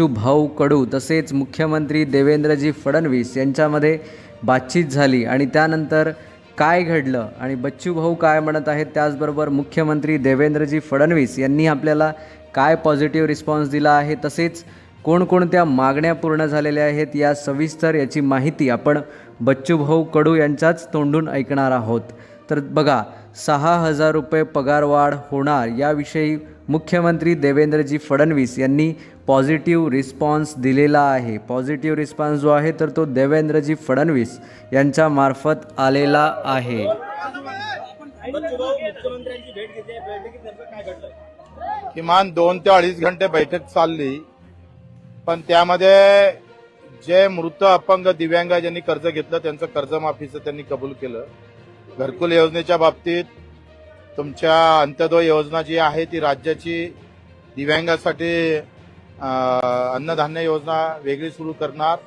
भाऊ कडू तसेच मुख्यमंत्री देवेंद्रजी फडणवीस यांच्यामध्ये बातचीत झाली आणि त्यानंतर काय घडलं आणि बच्चू भाऊ काय म्हणत आहेत त्याचबरोबर मुख्यमंत्री देवेंद्रजी फडणवीस यांनी आपल्याला काय पॉझिटिव्ह रिस्पॉन्स दिला आहे तसेच कोणकोणत्या मागण्या पूर्ण झालेल्या आहेत या सविस्तर याची माहिती आपण बच्चू भाऊ कडू यांच्याच तोंडून ऐकणार आहोत. तर बघा सहा हजार रुपये पगारवाढ होणार याविषयी मुख्यमंत्री देवेंद्रजी फडणवीस यांनी पॉझिटिव्ह रिस्पॉन्स दिलेला आहे. पॉझिटिव्ह रिस्पॉन्स जो आहे तर तो देवेंद्रजी फडणवीस यांच्या मार्फत आलेला आहे. किमान दोन ते अडीच घंटे बैठक चालली. पण त्यामध्ये जे मृत अपंग दिव्यांग ज्यांनी कर्ज घेतलं त्यांचं कर्जमाफीचं त्यांनी कबूल केलं. घरकुल योजनेच्या बाबतीत तुमच्या अंत्योदय योजना जी आहे ती राज्याची दिव्यांगासाठी अन्नधान्य योजना वेगळी सुरू करणार.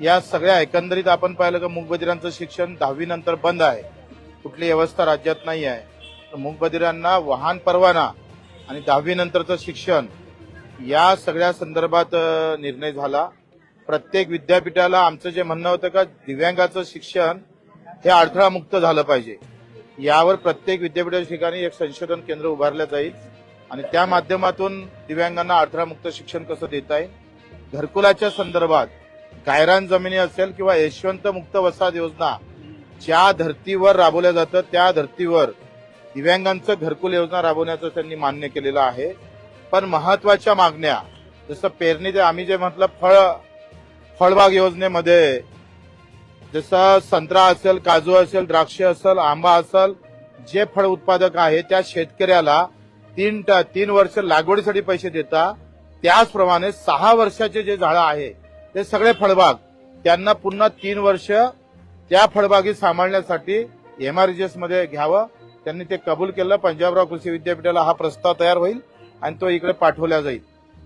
या सगळ्या एकंदरीत आपण पाहिलं का मूकबधिरांचं शिक्षण दहावी नंतर बंद आहे. कुठली व्यवस्था राज्यात नाही आहे. तर मूकबधिरांना वाहन परवाना आणि दहावी नंतरचं शिक्षण या सगळ्या संदर्भात निर्णय झाला. प्रत्येक विद्यापीठाला आमचं जे म्हणणं होतं का दिव्यांगाचं शिक्षण हे अडथळा मुक्त झालं पाहिजे. यावर प्रत्येक विद्यापीठाच्या ठिकाणी एक संशोधन केंद्र उभारलं जाईल. आणि त्या माध्यमातून दिव्यांगांना अडथळामुक्त शिक्षण कसं देता येईल घरकुलाच्या संदर्भात गायरान जमिनी असेल किंवा यशवंत मुक्त वसाहत योजना ज्या धर्तीवर राबवल्या जातं त्या धर्तीवर दिव्यांगांचं घरकुल योजना राबवण्याचं त्यांनी मान्य केलेलं आहे. पण महत्त्वाच्या मागण्या जसं पेरणी ते आम्ही जे म्हटलं फळ फळबाग योजनेमध्ये जसं संत्रा असेल काजू असेल द्राक्ष असेल आंबा असेल जे फळ उत्पादक आहे त्या शेतकऱ्याला तीन ट- तीन वर्ष लागवडीसाठी पैसे देता त्याचप्रमाणे सहा वर्षाचे जे झाडं आहे ते सगळे फळबाग त्यांना पुन्हा तीन वर्ष त्या फळबागी सांभाळण्यासाठी एमआरजीएसमध्ये घ्यावं. त्यांनी ते कबूल केलं पंजाबराव कृषी विद्यापीठाला हा प्रस्ताव तयार होईल आणि तो इकडे पाठवला जाईल.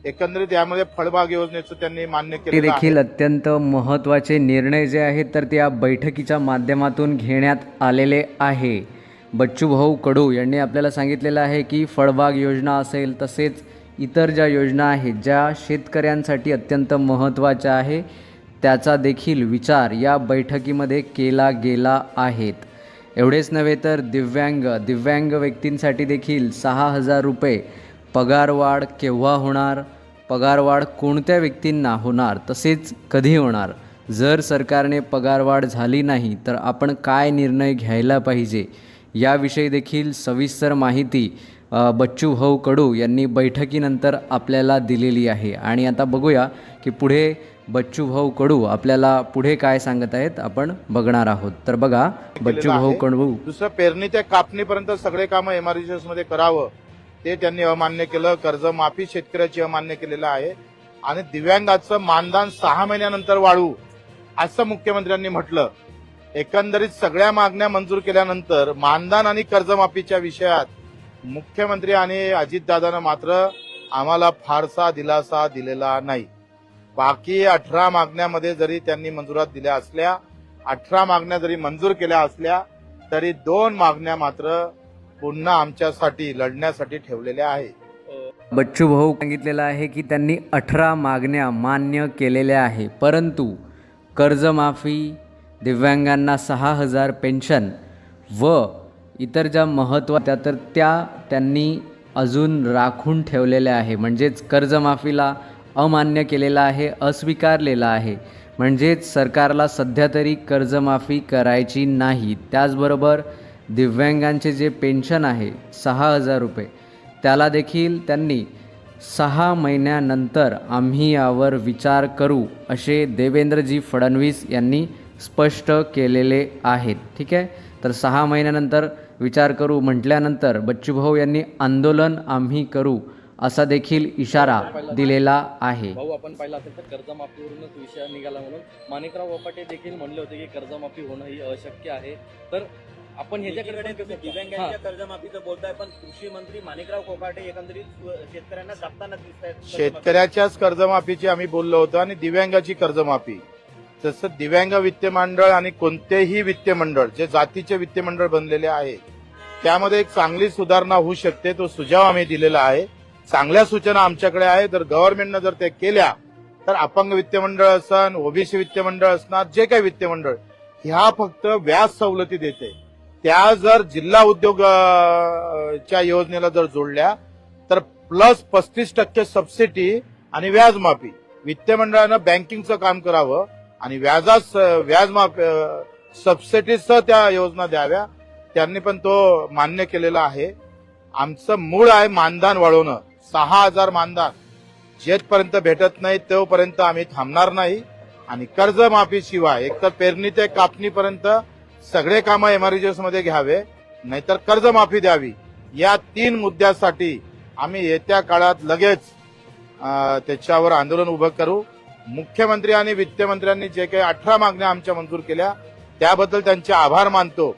एकंदरीत यामध्ये फळबाग योजनेचं त्यांनी मान्य केलं देखील अत्यंत महत्त्वाचे निर्णय जे आहेत तर ते या बैठकीच्या माध्यमातून घेण्यात आलेले आहे. बच्चूभाऊ कडू यांनी आपल्याला सांगितलेलं आहे की फळबाग योजना असेल तसेच इतर ज्या योजना आहेत ज्या शेतकऱ्यांसाठी अत्यंत महत्त्वाच्या आहे त्याचा देखील विचार या बैठकीमध्ये केला गेला आहेत. एवढेच नव्हे तर दिव्यांग दिव्यांग व्यक्तींसाठी देखील सहा हजार रुपये पगारवाढ केव्हा होणार? पगारवाढ कोणत्या व्यक्तींना होणार? तसेच कधी होणार? जर सरकारने पगारवाढ झाली नाही तर आपण काय निर्णय घ्यायला पाहिजे? याविषयी देखील सविस्तर माहिती बच्चू भाऊ कडू यांनी बैठकीनंतर आपल्याला दिलेली आहे. आणि आता बघूया की पुढे बच्चू भाऊ कडू आपल्याला पुढे काय सांगत आहेत आपण बघणार आहोत. तर बघा बच्चू भाऊ. कडू. दुसरं पेरणी ते कापणीपर्यंत सगळे कामं एमआरजीएसमध्ये करावं ते त्यांनी अमान्य केलं. कर्जमाफी शेतकऱ्याची अमान्य केलेलं आहे. आणि दिव्यांगाचं मानधन सहा महिन्यानंतर वाढवू असं मुख्यमंत्र्यांनी म्हटलं. एकंदरीत सगळ्या मागण्या मंजूर केल्यानंतर मानधन आणि कर्जमाफीच्या विषयात मुख्यमंत्री आणि अजितदादानं मात्र आम्हाला फारसा दिलासा दिलेला नाही. बाकी अठरा मागण्यामध्ये जरी त्यांनी मंजुरात दिल्या असल्या अठरा मागण्या जरी मंजूर केल्या असल्या तरी दोन मागण्या मात्र पुन्हा आमच्यासाठी लढण्यासाठी ठेवलेल्या आहे बच्चू भाऊ सांगितलेलं आहे की त्यांनी अठरा मागण्या मान्य केलेल्या आहे परंतु कर्जमाफी दिव्यांगांना सहा हजार पेन्शन व इतर ज्या महत्त्वाच्या तर त्या त्यांनी अजून राखून ठेवलेल्या आहे. म्हणजेच कर्जमाफीला अमान्य केलेला आहे अस्वीकारलेला आहे. म्हणजेच सरकारला सध्या तरी कर्जमाफी करायची नाही. त्याचबरोबर दिव्यांगांचे जे पेन्शन आहे सहा हजार रुपये त्याला देखील त्यांनी सहा महिन्यानंतर आम्ही यावर विचार करू असे देवेंद्रजी फडणवीस यांनी स्पष्ट केलेले आहेत. ठीक आहे? तर सहा महिन्यानंतर विचार करू. म्हटल्यानंतर बच्चूभाऊ यांनी आंदोलन आम्ही करू असा देखील इशारा दिलेला आहे. भाऊ आपण पाहिलं असेल तर कर्जमाफीवरूनच विषय निघाला म्हणून. माणिकराव वपाटे देखील म्हणले होते की कर्जमाफी होणं ही अशक्य आहे. तर आपण ह्याच्याकडे दिव्यांगांच्या कर्जमाफीचं बोलताय पण कृषी मंत्री माणिकराव कोकाटे एकंदरीत शेतकऱ्यांना दाबताना दिसत आहेत शेतकऱ्याच्याच कर्जमाफीची आम्ही बोललो होतो आणि दिव्यांगाची कर्जमाफी. जसं दिव्यांग वित्त मंडळ आणि कोणतेही वित्त मंडळ जे जातीचे वित्त मंडळ बनलेले आहे त्यामध्ये एक चांगली सुधारणा होऊ शकते तो सुझाव आम्ही दिलेला आहे. चांगल्या सूचना आमच्याकडे आहे. जर गव्हर्नमेंटनं जर त्या केल्या तर अपंग वित्तमंडळ असन ओबीसी वित्तमंडळ असणार जे काही वित्त मंडळ ह्या फक्त व्याज सवलती देते. त्या जर जिल्हा उद्योग च्या योजनेला जर जोडल्या तर प्लस पस्तीस टक्के सबसिडी आणि व्याजमाफी. वित्त मंडळानं बँकिंगचं काम करावं. आणि व्याजास व्याज माफ सबसिडीसह त्या योजना द्याव्या. त्यांनी पण तो मान्य केलेला आहे. आमचं मूळ आहे मानधन वाढवणं. सहा हजार मानधन. जेथपर्यंत भेटत नाही तोपर्यंत आम्ही थांबणार नाही. आणि कर्जमाफी शिवाय एकतर पेरणी ते कापणीपर्यंत सगळे कामं एमआरजीएसमध्ये घ्यावे नाहीतर कर्जमाफी द्यावी. या तीन मुद्द्यासाठी आम्ही येत्या काळात लगेच त्याच्यावर आंदोलन उभं करू. मुख्यमंत्री आणि वित्तमंत्र्यांनी जे काही अठरा मागण्या आमच्या मंजूर केल्या त्याबद्दल त्यांचे आभार मानतो.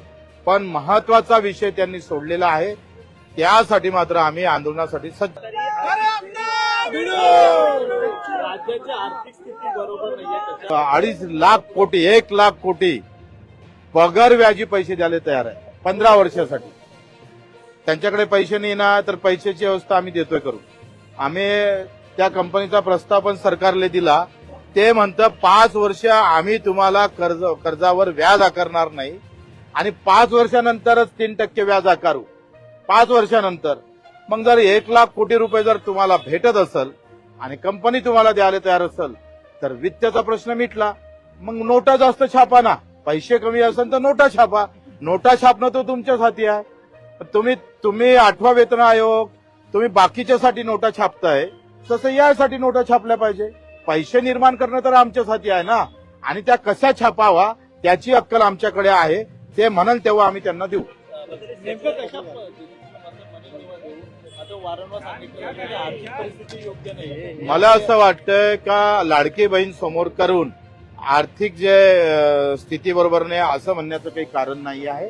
पण महत्त्वाचा विषय त्यांनी सोडलेला आहे. त्यासाठी मात्र आम्ही आंदोलनासाठी सज्ज. अडीच लाख कोटी एक लाख कोटी पगार व्याजी पैसे द्यायला तयार आहे पंधरा वर्षासाठी. त्यांच्याकडे पैसे नाही ना तर पैशाची व्यवस्था आम्ही देतोय करू आम्ही त्या कंपनीचा प्रस्ताव पण सरकारला दिला. ते म्हणतं पाच वर्ष आम्ही तुम्हाला कर्ज कर्जावर व्याज आकारणार नाही. आणि पाच वर्षानंतरच तीन टक्के व्याज आकारू. पाच वर्षानंतर. मग जर एक लाख कोटी रुपये जर तुम्हाला भेटत असेल आणि कंपनी तुम्हाला द्यायला तयार असेल तर वित्ताचा प्रश्न मिटला. मग नोटा जास्त छापा ना. पैसे कमी असेल तर नोटा छापा. नोटा छापणं तो तुमच्यासाठी हाती आहे. पण तुम्ही तुम्ही आठवा वेतन आयोग तुम्ही बाकीच्यासाठी नोटा छापताय तसं यासाठी नोटा छापल्या पाहिजे. पैसे निर्माण करणं तर आमच्याच हाती आहे ना. आणि त्या कशा छापावा त्याची अक्कल आमच्याकडे आहे. ते म्हणाल तेव्हा आम्ही त्यांना देऊ. मला असं वाटतंय का लाडकी बहीण समोर करून आर्थिक जे स्थिती बरोबर नाही असं म्हणण्याचं काही कारण नाही आहे.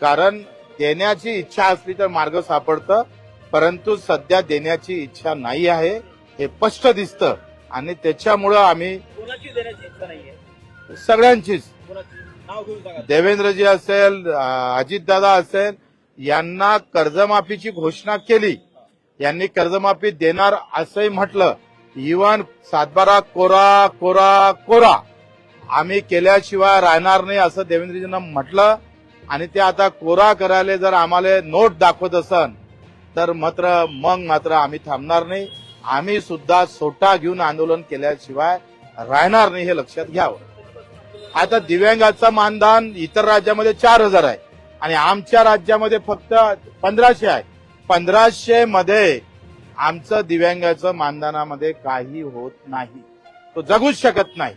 कारण देण्याची इच्छा असली तर मार्ग सापडतं परंतु सध्या देण्याची इच्छा नाही आहे. हे स्पष्ट दिसतं. आणि त्याच्यामुळं आम्ही सगळ्यांचीच. देवेंद्रजी असेल अजितदादा असेल यांना कर्जमाफीची घोषणा केली. यांनी कर्जमाफी देणार असंही म्हटलं. इवन सातबारा कोरा कोरा कोरा. आम्ही केल्याशिवाय राहणार नाही असं देवेंद्रजींना म्हटलं. आणि ते आता कोरा करायला जर आम्हाला नोट दाखवत असन तर मात्र मग मात्र आम्ही थांबणार नाही. आम्ही सुद्धा सोटा घेऊन आंदोलन केल्याशिवाय राहणार नाही हे लक्षात घ्यावं. आता दिव्यांगाचं मानधन इतर राज्यामध्ये चार हजार आहे आणि आमच्या राज्यामध्ये फक्त पंधराशे आहे. पंधराशे मध्ये आमचं दिव्यांगाचं मानधनामध्ये काही होत नाही. तो जगूच शकत नाही.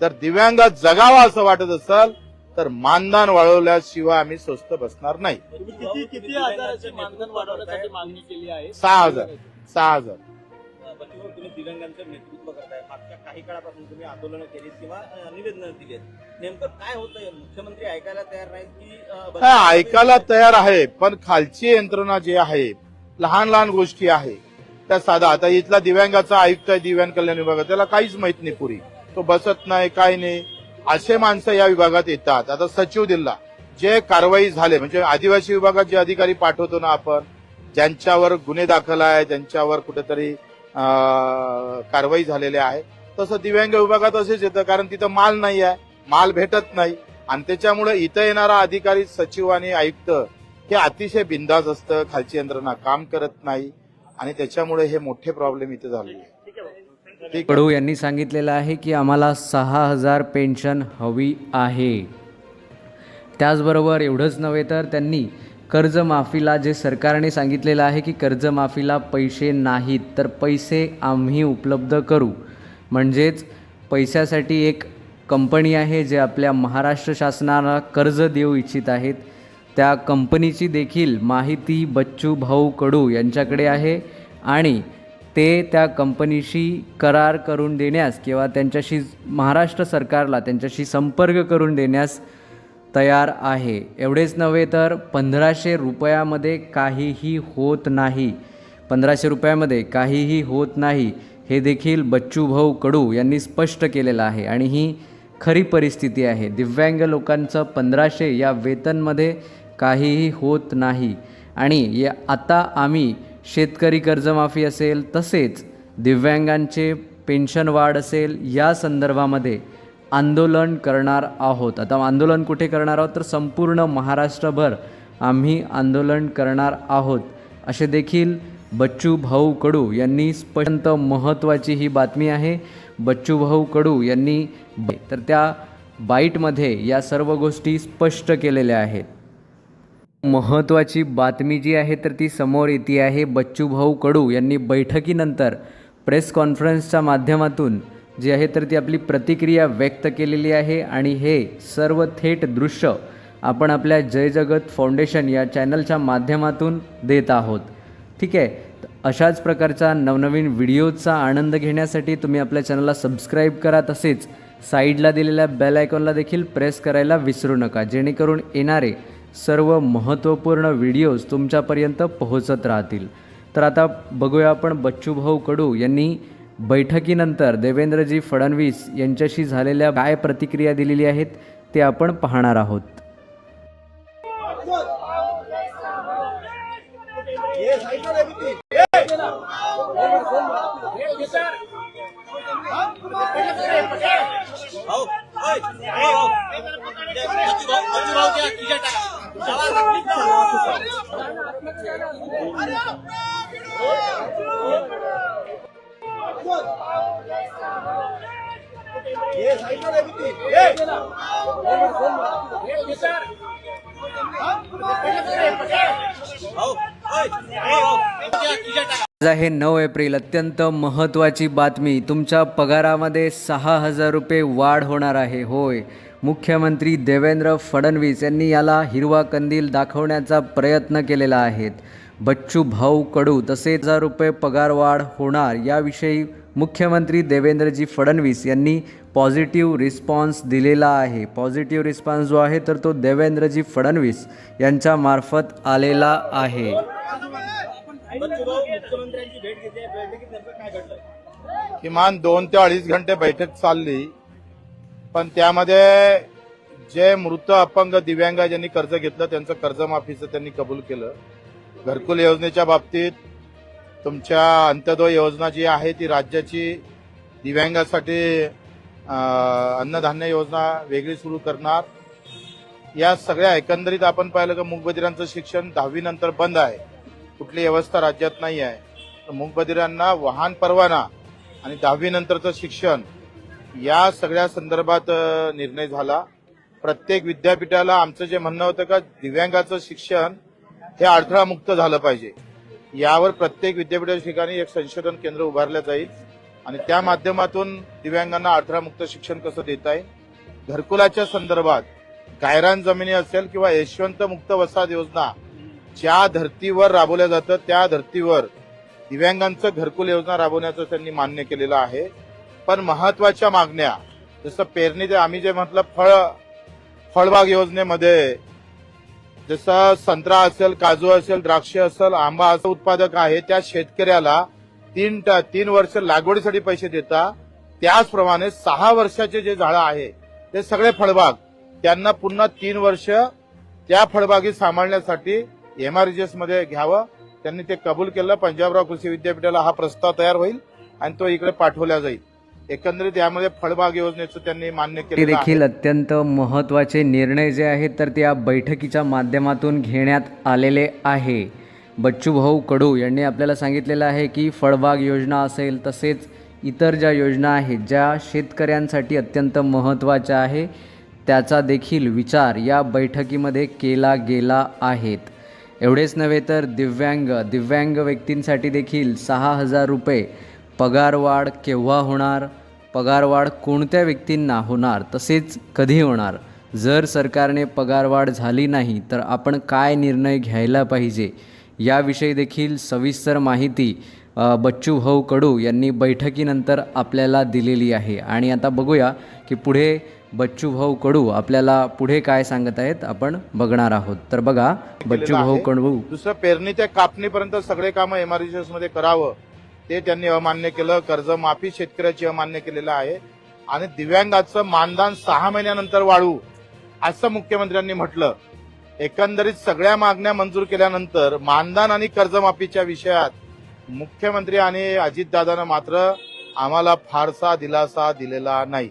तर दिव्यांग जगावा असं वाटत असेल तर मानधन वाढवल्याशिवाय आम्ही स्वस्त बसणार नाही. सहा हजार. सहा हजार. बच्चूभाऊ, तुम्ही दिव्यांगांचं नेतृत्व करताय. मागच्या काही काळापासून तुम्ही आंदोलनं केली किंवा निवेदन दिली नेमकं काय होतंय मुख्यमंत्री ऐकायला तयार नाहीत की हा ऐकायला तयार आहे पण खालची यंत्रणा जी आहे लहान लहान गोष्टी आहे. त्या साधा आता इथला दिव्यांगाचा आयुक्त आहे दिव्यांग कल्याण विभागात त्याला काहीच माहीत नाही पुरी. तो बसत नाही काय नाही. असे माणसं या विभागात येतात. आता सचिव दिला जे कारवाई झाले म्हणजे आदिवासी विभागात जे अधिकारी पाठवतो ना आपण ज्यांच्यावर गुन्हे दाखल आहे ज्यांच्यावर कुठेतरी कारवाई झालेली आहे. तसं दिव्यांग विभागात असेच येतं कारण तिथं माल नाही आहे माल भेटत नाही. आणि त्याच्यामुळे इथं येणारा अधिकारी सचिव आणि आयुक्त हे अतिशय बिंदास असतं खालची यंत्रणा काम करत नाही. आणि त्याच्यामुळे हे मोठे प्रॉब्लेम इथे झाले. कडू यांनी सांगितलेलं आहे की आम्हाला सहा हजार पेन्शन हवी आहे. त्याचबरोबर एवढंच नव्हे तर त्यांनी कर्जमाफीला जे सरकारने सांगितलेलं आहे की कर्जमाफीला पैसे नाहीत तर पैसे आम्ही उपलब्ध करू. म्हणजेच पैशासाठी एक कंपनी आहे जे आपल्या महाराष्ट्र शासनाला कर्ज देऊ इच्छित आहेत. त्या कंपनीची देखील माहिती बच्चू भाऊ कडू यांच्याकडे आहे आणि ते त्या कंपनीशी करार करून देण्यास किंवा त्यांच्याशी महाराष्ट्र सरकारला त्यांच्याशी संपर्क करून देण्यास तयार आहे. एवढेच नव्हे तर पंधराशे रुपयामध्ये काहीही होत नाही. पंधराशे रुपयामध्ये काहीही होत नाही हे देखील बच्चू भाऊ कडू यांनी स्पष्ट केलेलं आहे. आणि ही खरी परिस्थिती आहे. दिव्यांग लोकांचं पंधराशे या वेतनमध्ये काहीही होत नाही. आणि या आता आम्ही शेतकरी कर्जमाफी असेल तसेच दिव्यांगांचे पेन्शन वाढ असेल या संदर्भामध्ये आंदोलन करणार आहोत. आता आंदोलन कुठे करणार आहोत? तर संपूर्ण महाराष्ट्रभर आम्ही आंदोलन करणार आहोत. असे देखील बच्चू भाऊ कडू यांनी स्पष्ट महत्त्वाची ही बातमी आहे. बच्चू भाऊ कडू यांनी तर त्या बाईटमध्ये या सर्व गोष्टी स्पष्ट केलेल्या आहेत. महत्त्वाची बातमी जी आहे तर ती समोर येते आहे. बच्चू भाऊ कडू यांनी बैठकीनंतर प्रेस कॉन्फरन्सच्या माध्यमातून जी आहे तर ती आपली प्रतिक्रिया व्यक्त केलेली आहे. आणि हे सर्व थेट दृश्य आपण आपल्या जय जगत फाउंडेशन या चॅनलच्या माध्यमातून देत आहोत. ठीक आहे? अशाच प्रकारच्या नवनवीन व्हिडिओचा आनंद घेण्यासाठी तुम्ही आपल्या चॅनलला सबस्क्राईब करा. तसेच साईडला दिलेल्या बेल आयकॉनला देखील प्रेस करायला विसरू नका. जेणेकरून येणारे सर्व महत्त्वपूर्ण व्हिडिओज तुमच्यापर्यंत पोहोचत राहतील. तर आता बघूया आपण बच्चूभाऊ कडू यांनी बैठकीनंतर देवेंद्रजी फडणवीस यांच्याशी झालेल्या काय प्रतिक्रिया दिलेली आहेत ते आपण पाहणार आहोत. आहे नऊ एप्रिल अत्यंत महत्त्वाची बातमी. तुमच्या पगारामध्ये सहा हजार रुपये वाढ होणार आहे. होय. मुख्यमंत्री देवेंद्र फडणवीस यांनी याला हिरवा कंदील दाखवण्याचा प्रयत्न केलेला आहे. बच्चू भाऊ कडू तसेच हजार रुपये पगारवाढ होणार याविषयी मुख्यमंत्री देवेंद्रजी फडणवीस यांनी पॉझिटिव्ह रिस्पॉन्स दिलेला आहे. पॉझिटिव्ह रिस्पॉन्स जो आहे तर तो देवेंद्रजी फडणवीस यांच्यामार्फत आलेला आहे. किमान दोन ते अडीच घंटे बैठक चालली. पण त्यामध्ये जे मृत अपंग दिव्यांग ज्यांनी कर्ज घेतलं त्यांचं कर्जमाफीचं त्यांनी कबूल केलं. घरकुल योजनेच्या बाबतीत तुमच्या अंत्योदय योजना जी आहे ती राज्याची दिव्यांगासाठी अन्नधान्य योजना वेगळी सुरू करणार. या सगळ्या एकंदरीत आपण पाहिलं का मूकबधिरांचं शिक्षण दहावी नंतर बंद आहे. कुठली व्यवस्था राज्यात नाही आहे. तर मूकबधिरांना वाहन परवाना आणि दहावी नंतरचं शिक्षण या सगळ्या संदर्भात निर्णय झाला. प्रत्येक विद्यापीठाला आमचं जे म्हणणं होतं का दिव्यांगाचं शिक्षण हे अडथळामुक्त झालं पाहिजे. यावर प्रत्येक विद्यापीठाच्या ठिकाणी एक संशोधन केंद्र उभारलं जाईल आणि त्या माध्यमातून दिव्यांगांना अडथळामुक्त शिक्षण कसं देता येईल? घरकुलाच्या संदर्भात गायरान जमिनी असेल किंवा यशवंत मुक्त वसाहत योजना ज्या धर्तीवर राबवल्या जातं त्या धर्तीवर दिव्यांगांचं घरकुल योजना राबवण्याचं त्यांनी मान्य केलेलं आहे. पण महत्त्वाच्या मागण्या जसं पेरणी ते आम्ही जे म्हटलं फळ फळबाग योजनेमध्ये जसं संत्रा असेल काजू असेल द्राक्ष असेल आंबा असं उत्पादक आहे त्या शेतकऱ्याला तीन तीन वर्ष लागवडीसाठी पैसे देता. त्याचप्रमाणे सहा वर्षाचे जे झाडं आहे ते सगळे फळबाग. त्यांना पुन्हा तीन वर्ष त्या फळबागी सांभाळण्यासाठी एमआरजीएसमध्ये घ्यावं. त्यांनी ते कबूल केलं. पंजाबराव कृषी विद्यापीठाला हा प्रस्ताव तयार होईल आणि तो इकडे पाठवला जाईल. एकंदरीत यामध्ये फळबाग योजनेचं त्यांनी मान्य केलं देखील अत्यंत महत्त्वाचे निर्णय जे आहेत तर ते या बैठकीच्या माध्यमातून घेण्यात आलेले आहे. बच्चूभाऊ कडू यांनी आपल्याला सांगितलेलं आहे की फळबाग योजना असेल तसेच इतर ज्या योजना आहेत ज्या शेतकऱ्यांसाठी अत्यंत महत्त्वाच्या आहे त्याचा देखील विचार या बैठकीमध्ये केला गेला आहेत. एवढेच नव्हे तर दिव्यांग दिव्यांग व्यक्तींसाठी देखील सहा हजार रुपये पगारवाढ केव्हा होणार? पगारवाढ कोणत्या व्यक्तींना होणार? तसेच कधी होणार? जर सरकारने पगारवाढ झाली नाही तर आपण काय निर्णय घ्यायला पाहिजे? याविषयी देखील सविस्तर माहिती बच्चू भाऊ कडू यांनी बैठकीनंतर आपल्याला दिलेली आहे. आणि आता बघूया की पुढे बच्चू भाऊ कडू आपल्याला पुढे काय सांगत आहेत आपण बघणार आहोत. तर बघा बच्चू भाऊ. कडू. दुसरं पेरणी ते कापणीपर्यंत सगळे कामं एमआरजीएसमध्ये करावं. ते त्यांनी अमान्य केलं कर्जमाफी शेतकऱ्याची अमान्य केलेलं आहे. आणि दिव्यांगाचं मानधन सहा महिन्यानंतर वाढवू असं मुख्यमंत्र्यांनी म्हटलं. एकंदरीत सगळ्या मागण्या मंजूर केल्यानंतर मानधन आणि कर्जमाफीच्या विषयात मुख्यमंत्री आणि अजितदादानं मात्र आम्हाला फारसा दिलासा दिलेला नाही.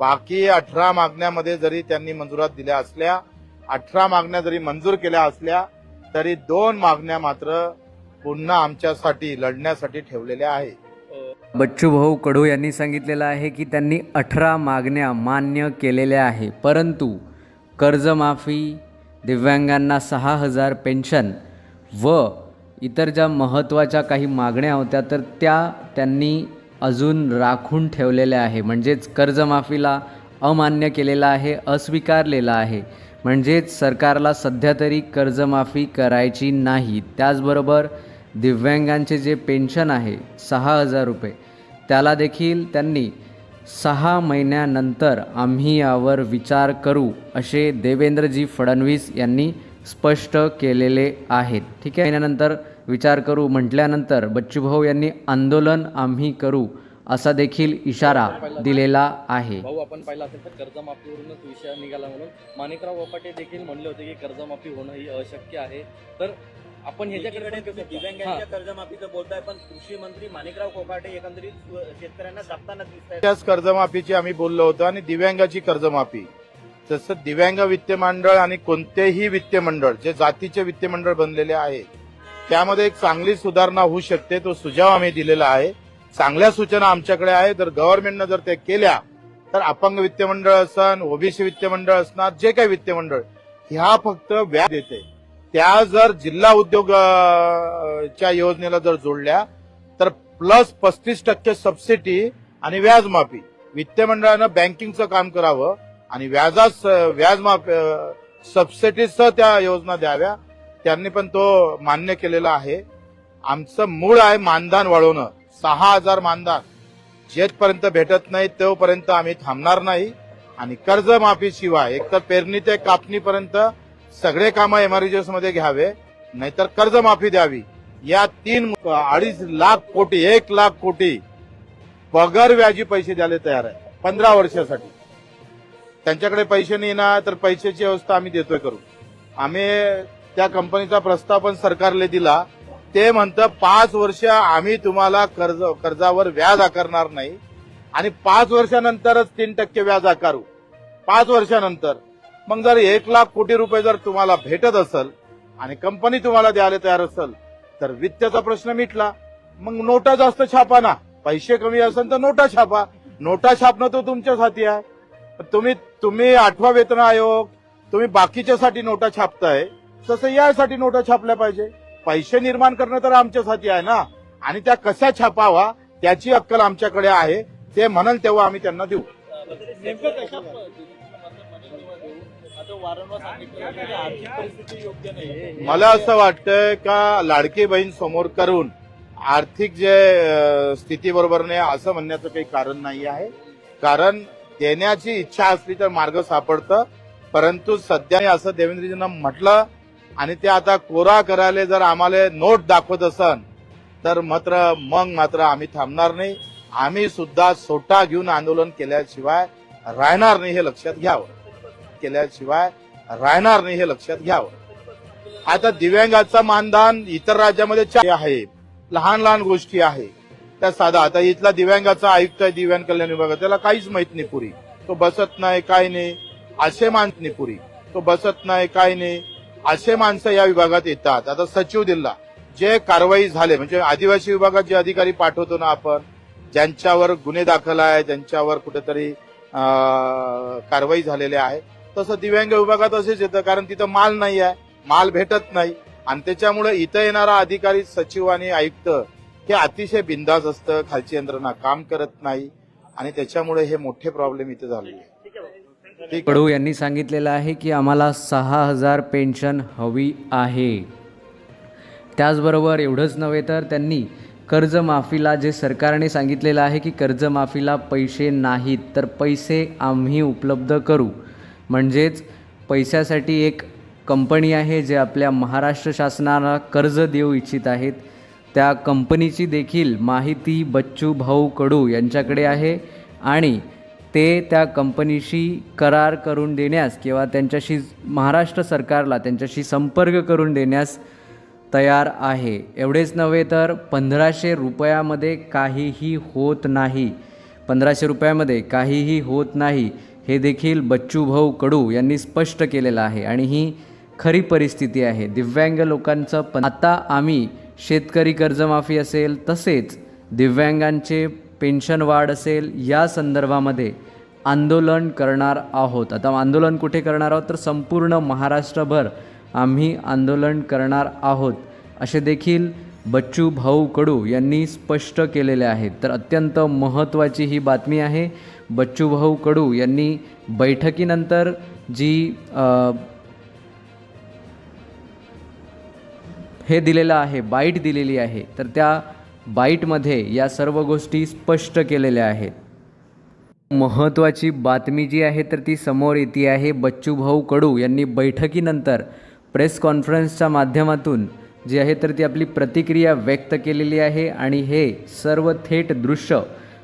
बाकी अठरा मागण्यामध्ये जरी त्यांनी मंजुरात दिल्या असल्या अठरा मागण्या जरी मंजूर केल्या असल्या तरी दोन मागण्या मात्र पुन्हा आमच्यासाठी लढण्यासाठी ठेवलेल्या आहे. बच्चू भाऊ कडू यांनी सांगितलेलं आहे की त्यांनी अठरा मागण्या मान्य केलेल्या आहे. परंतु कर्जमाफी दिव्यांगांना सहा हजार पेन्शन व इतर ज्या महत्त्वाच्या काही मागण्या होत्या तर त्या त्यांनी अजून राखून ठेवलेल्या आहे. म्हणजेच कर्जमाफीला अमान्य केलेला आहे अस्वीकारलेला आहे. म्हणजेच सरकारला सध्या तरी कर्जमाफी करायची नाही. त्याचबरोबर दिव्यांगांचे जे पेन्शन आहे सहा हजार रुपये त्याला देखील त्यांनी सहा महिन्यानंतर आम्ही यावर विचार करू असे देवेंद्रजी फडणवीस यांनी स्पष्ट केलेले आहेत. ठीक आहे महिन्यानंतर विचार करू म्हटल्यानंतर बच्चूभाऊ यांनी आंदोलन आम्ही करू असा देखील इशारा दिलेला आहे. भाऊ आपण पाहिलं असेल तर कर्जमाफीवरूनच विषय निघाला म्हणून. माणिकराव वपाटे देखील म्हणले होते की कर्जमाफी होणं ही अशक्य आहे. तर आपण ह्याच्याकडे तुम्ही कसं- दिव्यांगांच्या. कर्जमाफीचं बोलताय पण कृषी मंत्री माणिकराव कोकाटे एकंदरीत शेतकऱ्यांना दाबताना दिसत त्याच कर्जमाफीची आम्ही बोललो होतो आणि दिव्यांगाची कर्जमाफी. जसं दिव्यांग वित्त मंडळ आणि कोणतेही वित्त मंडळ जे जातीचे वित्त मंडळ बनलेले आहे त्यामध्ये एक चांगली सुधारणा होऊ शकते तो सुझाव आम्ही दिलेला आहे. चांगल्या सूचना आमच्याकडे आहे. जर गव्हर्नमेंटनं जर ते केल्या तर अपंग वित्त मंडळ असन ओबीसी वित्त मंडळ असणार जे काही वित्त मंडळ ह्या फक्त व्याज देते. त्या जर जिल्हा उद्योग च्या योजनेला जर जोडल्या तर प्लस पस्तीस टक्के सबसिडी आणि व्याजमाफी. वित्त मंडळानं बँकिंगचं काम करावं आणि व्याजास व्याजमाफ सबसिडीसह त्या योजना द्याव्या. त्यांनी पण तो मान्य केलेला आहे. आमचं मूळ आहे मानधन वाढवणं. सहा हजार मानधन. जेथपर्यंत भेटत नाही तोपर्यंत आम्ही थांबणार नाही. आणि कर्जमाफीशिवाय एकतर पेरणी ते कापणीपर्यंत सगळे कामं एमआरजीएसमध्ये घ्यावे नाहीतर कर्जमाफी द्यावी. या तीन अडीच लाख कोटी एक लाख कोटी पगार व्याजी पैसे द्यायला तयार आहे पंधरा वर्षासाठी. त्यांच्याकडे पैसे नाही ना तर पैशाची व्यवस्था आम्ही देतोय करू आम्ही त्या कंपनीचा प्रस्ताव पण सरकारला दिला. ते म्हणतं पाच वर्ष आम्ही तुम्हाला कर्ज कर्जावर व्याज आकारणार नाही. आणि पाच वर्षानंतरच तीन टक्के व्याज आकारू. पाच वर्षानंतर. मग जर एक लाख कोटी रुपये जर तुम्हाला भेटत असेल आणि कंपनी तुम्हाला द्यायला तयार असेल तर वित्ताचा प्रश्न मिटला. मग नोटा जास्त छापा ना. पैसे कमी असेल तर नोटा छापा. नोटा छापणं तो तुमच्यासाठी आहे. तुम्ही तुम्ही आठवा वेतन आयोग तुम्ही बाकीच्यासाठी नोटा छापताय तसं यासाठी नोटा छापल्या पाहिजे. पैसे निर्माण करणं तर आमच्यासाठी आहे ना. आणि त्या कशा छापावा त्याची अक्कल आमच्याकडे आहे. ते म्हणाल तेव्हा आम्ही त्यांना देऊ. मला असं वाटतं का लाडकी बहीण समोर करून आर्थिक जे स्थिती बरोबर नाही असं म्हणण्याचं काही कारण नाही आहे. कारण देण्याची इच्छा असली तर मार्ग सापडतं. परंतु सध्या असं देवेंद्रजींना म्हटलं आणि ते आता कोरा करायला जर आम्हाला नोट दाखवत असन तर मात्र मग मात्र आम्ही थांबणार नाही. आम्ही सुद्धा सोटा घेऊन आंदोलन केल्याशिवाय राहणार नाही हे लक्षात घ्यावं. केल्याशिवाय राहणार नाही हे लक्षात घ्यावं. आता दिव्यांगाचा मानधन इतर राज्यामध्ये आहे. लहान लहान गोष्टी आहे. त्या साधा आता इथला दिव्यांगाचा आयुक्त आहे दिव्यांग कल्याण विभागात त्याला काहीच माहीत नाही पुरी. तो बसत नाही काय नाही. असे मानत नाही पुरी. तो बसत नाही काय नाही. असे माणसं या विभागात येतात. आता सचिव दिला जे कारवाई झाले म्हणजे आदिवासी विभागात जे अधिकारी पाठवतो ना आपण ज्यांच्यावर गुन्हे दाखल आहे ज्यांच्यावर कुठेतरी कारवाई झालेली आहे तसं दिव्यांग विभागात असेच येतं कारण तिथं माल नाही आहे माल भेटत नाही. आणि त्याच्यामुळे इथं येणारा अधिकारी सचिव आणि आयुक्त हे अतिशय बिंदास असतं खालची यंत्रणा काम करत नाही. आणि त्याच्यामुळे हे मोठे प्रॉब्लेम इथे झाले कडू यांनी सांगितलेलं आहे की आम्हाला सहा हजार पेन्शन हवी आहे. त्याचबरोबर एवढंच नव्हे तर त्यांनी कर्जमाफीला जे सरकारने सांगितलेलं आहे की कर्जमाफीला पैसे नाहीत तर पैसे आम्ही उपलब्ध करू. म्हणजेच पैशासाठी एक कंपनी आहे जे आपल्या महाराष्ट्र शासनाला कर्ज देऊ इच्छित आहेत. त्या कंपनीची देखील माहिती बच्चू भाऊ कडू यांच्याकडे आहे आणि ते त्या कंपनीशी करार करून देण्यास किंवा त्यांच्याशी महाराष्ट्र सरकारला त्यांच्याशी संपर्क करून देण्यास तयार आहे. एवढेच नव्हे तर पंधराशे रुपयामध्ये काहीही होत नाही. पंधराशे रुपयामध्ये काहीही होत नाही. हे देखील बच्चू भाऊ कडू यांनी स्पष्ट केलेलं आहे. आणि ही खरी परिस्थिती आहे. दिव्यांग लोकांचं पण आता आम्ही शेतकरी कर्जमाफी असेल तसेच दिव्यांगांचे पेन्शन वाढ असेल या संदर्भामध्ये आंदोलन करणार आहोत. आता आंदोलन कुठे करणार आहोत? तर संपूर्ण महाराष्ट्रभर आम्ही आंदोलन करणार आहोत. असे देखील बच्चू भाऊ कडू यांनी स्पष्ट केलेले आहेत तर अत्यंत महत्त्वाची ही बातमी आहे. बच्चू भाऊ कडू यांनी बैठकीनंतर जी आ, हे दिलेलं आहे बाईट दिलेली आहे तर त्या बाईटमध्ये या सर्व गोष्टी स्पष्ट केलेल्या आहेत. महत्त्वाची बातमी जी आहे तर ती समोर येते आहे. बच्चू भाऊ कडू यांनी बैठकीनंतर प्रेस कॉन्फरन्सच्या माध्यमातून जी आहे तर ती आपली प्रतिक्रिया व्यक्त केलेली आहे. आणि हे सर्व थेट दृश्य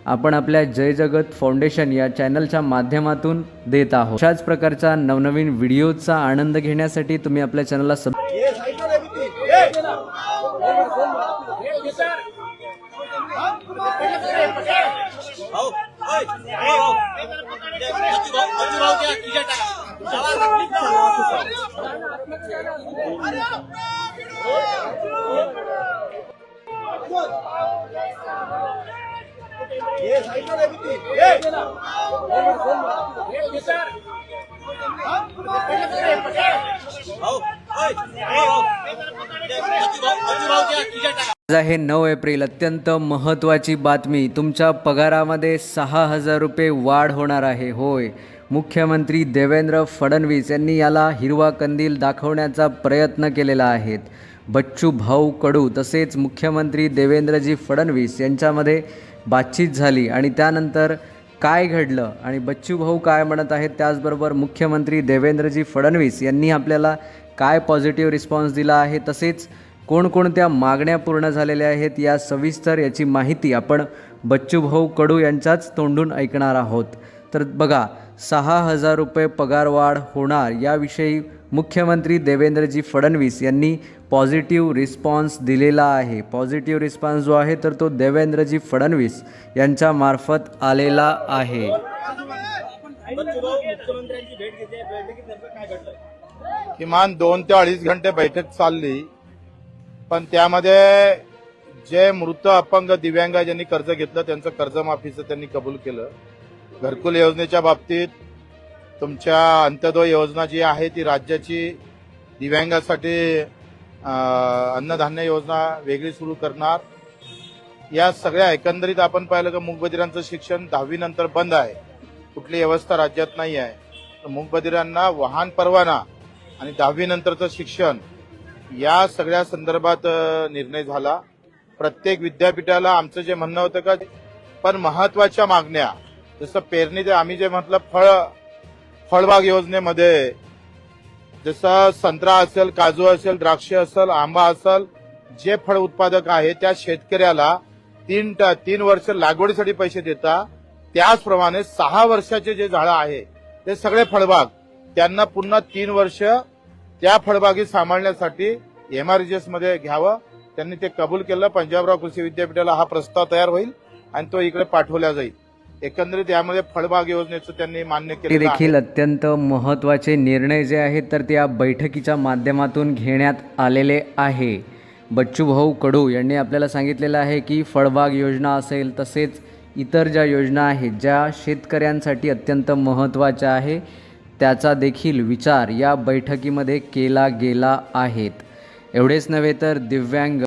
आपण आपल्या जय जगत फाउंडेशन या चॅनलच्या माध्यमातून देत आहोत. अशाच प्रकारच्या नवनवीन व्हिडिओचा आनंद घेण्यासाठी तुम्ही आपल्या चॅनलला सब भाऊ, आहे नऊ एप्रिल अत्यंत महत्त्वाची बातमी. तुमच्या पगारामध्ये सहा हजार रुपये वाढ होणार आहे होय. मुख्यमंत्री देवेंद्र फडणवीस यांनी याला हिरवा कंदील दाखवण्याचा प्रयत्न केलेला आहे. बच्चू भाऊ कडू तसेच मुख्यमंत्री देवेंद्रजी फडणवीस यांच्यामध्ये बातचीत झाली आणि त्यानंतर काय घडलं आणि बच्चू भाऊ काय म्हणत आहेत त्याचबरोबर मुख्यमंत्री देवेंद्रजी फडणवीस यांनी आपल्याला काय पॉझिटिव्ह रिस्पॉन्स दिला आहे तसेच कोणकोणत्या मागण्या पूर्ण झालेल्या आहेत या सविस्तर याची माहिती आपण बच्चूभाऊ कडू यांच्याच तोंडून ऐकणार आहोत. तर बघा सहा हजार रुपये पगारवाढ होणार याविषयी मुख्यमंत्री देवेंद्रजी फडणवीस यांनी पॉझिटिव्ह रिस्पॉन्स दिलेला आहे. पॉझिटिव्ह रिस्पॉन्स जो आहे तर तो देवेंद्रजी फडणवीस यांच्यामार्फत आलेला आहे. किमान दोन ते अडीच घंटे बैठक चालली पण त्यामध्ये जे मृत अपंग दिव्यांग ज्यांनी कर्ज घेतलं त्यांचं कर्जमाफीचं त्यांनी कबूल केलं. घरकुल योजनेच्या बाबतीत तुमच्या अंत्योदय योजना जी आहे ती राज्याची दिव्यांगासाठी अन्नधान्य योजना वेगळी सुरू करणार. या सगळ्या एकंदरीत आपण पाहिलं की मूकबधिरांचं शिक्षण दहावी नंतर बंद आहे. कुठली व्यवस्था राज्यात नाही आहे. तर मूकबधिरांना वाहन परवाना आणि दहावी नंतरचं शिक्षण या सगळ्या संदर्भात निर्णय झाला. प्रत्येक विद्यापीठाला आमचं जे म्हणणं होतं का पण महत्त्वाच्या मागण्या जसं पेरणी ते आम्ही जे म्हटलं फळ फळबाग योजनेमध्ये जसं संत्रा असेल काजू असेल द्राक्ष असेल आंबा असेल जे फळ उत्पादक आहे त्या शेतकऱ्याला तीन ट- तीन वर्ष लागवडीसाठी पैसे देता त्याचप्रमाणे सहा वर्षाचे जे झाडं आहे ते सगळे फळबाग त्यांना पुन्हा तीन वर्ष त्या फळबागी सांभाळण्यासाठी एमआरजीएसमध्ये घ्यावं. त्यांनी ते कबूल केलं. पंजाबराव कृषी विद्यापीठाला हा प्रस्ताव तयार होईल आणि तो इकडे पाठवला जाईल. एकंदरीत यामध्ये फळबाग योजनेचं त्यांनी मान्य ते केलं देखील अत्यंत महत्त्वाचे निर्णय जे आहेत तर ते या बैठकीच्या माध्यमातून घेण्यात आलेले आहे. बच्चूभाऊ कडू यांनी आपल्याला सांगितलेलं आहे की फळबाग योजना असेल तसेच इतर ज्या योजना आहेत ज्या शेतकऱ्यांसाठी अत्यंत महत्त्वाच्या आहे त्याचा देखील विचार या बैठकीमध्ये केला गेला आहेत एवढेच नव्हे तर दिव्यांग